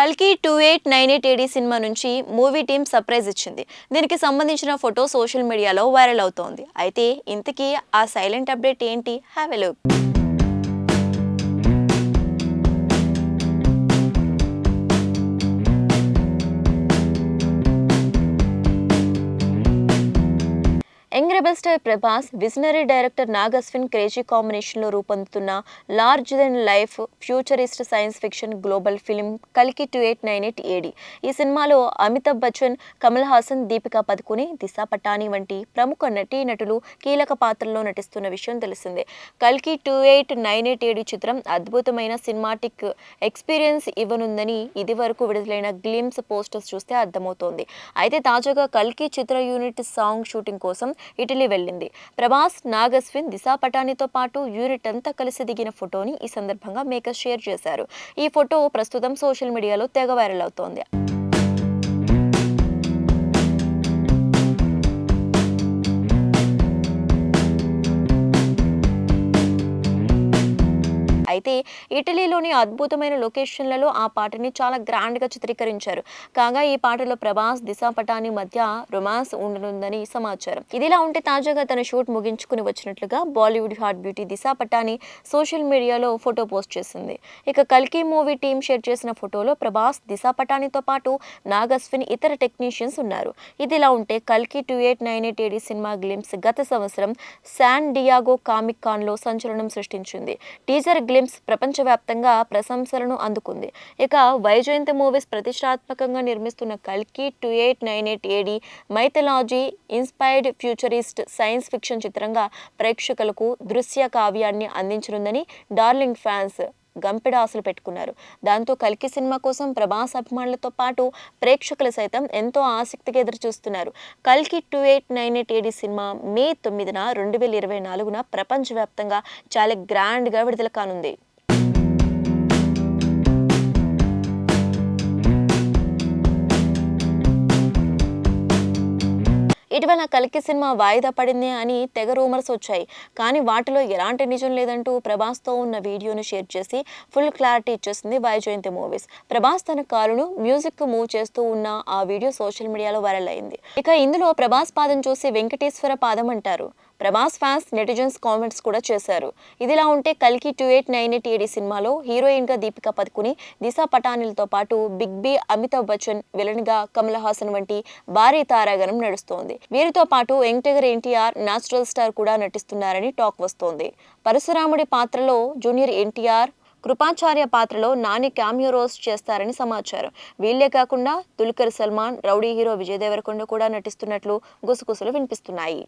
కల్కి two eight nine eight AD cinema నుంచి movie team surprise ఇచ్చింది. దీనికి సంబంధించిన ఫోటో సోషల్ మీడియాలో వైరల్ అవుతోంది. అయితే ఇంతకీ ఆ సైలెంట్ అప్డేట్ ఏంటి? Have a look young rebel star Prabhas visionary director Nag Ashwin crazy కాంబినేషన్లో రూపొందుతున్న large than life futurist science fiction global film కల్కి two eight nine eight AD ఈ సినిమాలో అమితాబ్ బచ్చన్ కమల్ హాసన్ దీపికా పదుకుని దిశా పటాని వంటి ప్రముఖ నటీ నటులు కీలక పాత్రల్లో నటిస్తున్న విషయం తెలిసిందే. కల్కి two eight nine eight AD చిత్రం అద్భుతమైన సినిమాటిక్ ఎక్స్పీరియన్స్ ఇవ్వనుందని ఇది వరకు విడుదలైన గ్లిమ్స్ పోస్టర్స్ చూస్తే అర్థమవుతోంది. అయితే తాజాగా కల్కి చిత్ర యూనిట్ సాంగ్ షూటింగ్ కోసం ఇటలీ వెళ్ళింది. ప్రభాస్ నాగస్విన్ దిశా పటానితో పాటు యూనిట్ అంతా కలిసి దిగిన ఫోటోని ఈ సందర్భంగా మేకర్స్ షేర్ చేశారు. ఈ ఫోటో ప్రస్తుతం సోషల్ మీడియాలో తెగ వైరల్ అవుతోంది. అయితే ఇటలీలోని అద్భుతమైన లొకేషన్లలో ఆ పాటని చాలా గ్రాండ్గా చిత్రీకరించారు. కాగా ఈ పాటలో ప్రభాస్ దిశా పటాని మధ్య రొమాన్స్ ఉండనుందని సమాచారం. ఇదిలా ఉంటే తాజాగా తన షూట్ ముగించుకుని వచ్చినట్లుగా Bollywood hot beauty Disha Patani social మీడియాలో ఫోటో పోస్ట్ చేసింది. ఇక కల్కి మూవీ టీం షేర్ చేసిన ఫోటోలో ప్రభాస్ దిశా పటానితో పాటు నాగస్విన్ ఇతర టెక్నీషియన్స్ ఉన్నారు. ఇదిలా ఉంటే కల్కి two eight nine eight AD cinema glimpse గత సంవత్సరం శాన్ డియాగో కామిక్ కాన్లో సంచలనం సృష్టించింది. టీజర్ గ్లిమ్స్ ప్రపంచవ్యాప్తంగా ప్రశంసలను అందుకుంది. ఇక వైజయంతి మూవీస్ ప్రతిష్టాత్మకంగా నిర్మిస్తున్న కల్కి two eight nine eight AD mythology inspired futurist science fiction చిత్రంగా ప్రేక్షకులకు దృశ్య కావ్యాన్ని అందించనుందని డార్లింగ్ ఫ్యాన్స్ గంపెడ ఆశలు పెట్టుకున్నారు. దాంతో కల్కి సినిమా కోసం ప్రభాస్ అభిమానులతో పాటు ప్రేక్షకులు సైతం ఎంతో ఆసక్తిగా ఎదురు చూస్తున్నారు కల్కి two eight nine eight AD cinema May తొమ్మిదిన రెండు వేల ఇరవై నాలుగున ప్రపంచవ్యాప్తంగా చాలా గ్రాండ్గా విడుదల కానుంది. ఇటీవల కల్కి సినిమా వాయిదా పడింది అని తెగ రూమర్స్ వచ్చాయి. కానీ వాటిలో ఎలాంటి నిజం లేదంటూ ప్రభాస్తో ఉన్న వీడియోను షేర్ చేసి ఫుల్ క్లారిటీ ఇచ్చేసింది వైజయంతి మూవీస్. ప్రభాస్ తన కారును మ్యూజిక్ మూవ్ చేస్తూ ఉన్న ఆ వీడియో సోషల్ మీడియాలో వైరల్ అయింది. ఇక ఇందులో ప్రభాస్ పాదం చూసి వెంకటేశ్వర పాదం అంటారు. ప్రభాస్ ఫ్యాన్స్ నెటిజన్స్ కామెంట్స్ కూడా చేశారు. ఇదిలా ఉంటే కల్కి two eight nine eight AD సినిమాలో హీరోయిన్గా దీపిక పదుకుని దిశా పటానిలతో పాటు బిగ్ బి అమితాబ్ బచ్చన్ విలన్గా కమల్ హాసన్ వంటి భారీ తారాగణం నడుస్తోంది. వీరితో పాటు వెంకటగర్ ఎన్టీఆర్ నాచురల్ స్టార్ కూడా నటిస్తున్నారని టాక్ వస్తోంది. పరశురాముడి పాత్రలో జూనియర్ ఎన్టీఆర్ కృపాచార్య పాత్రలో నాని క్యామియో రోల్స్ చేస్తారని సమాచారం. వీళ్ళే కాకుండా దుల్కర్ సల్మాన్ రౌడీ హీరో విజయ్ దేవరకొండ కూడా నటిస్తున్నట్లు గుసగుసలు వినిపిస్తున్నాయి.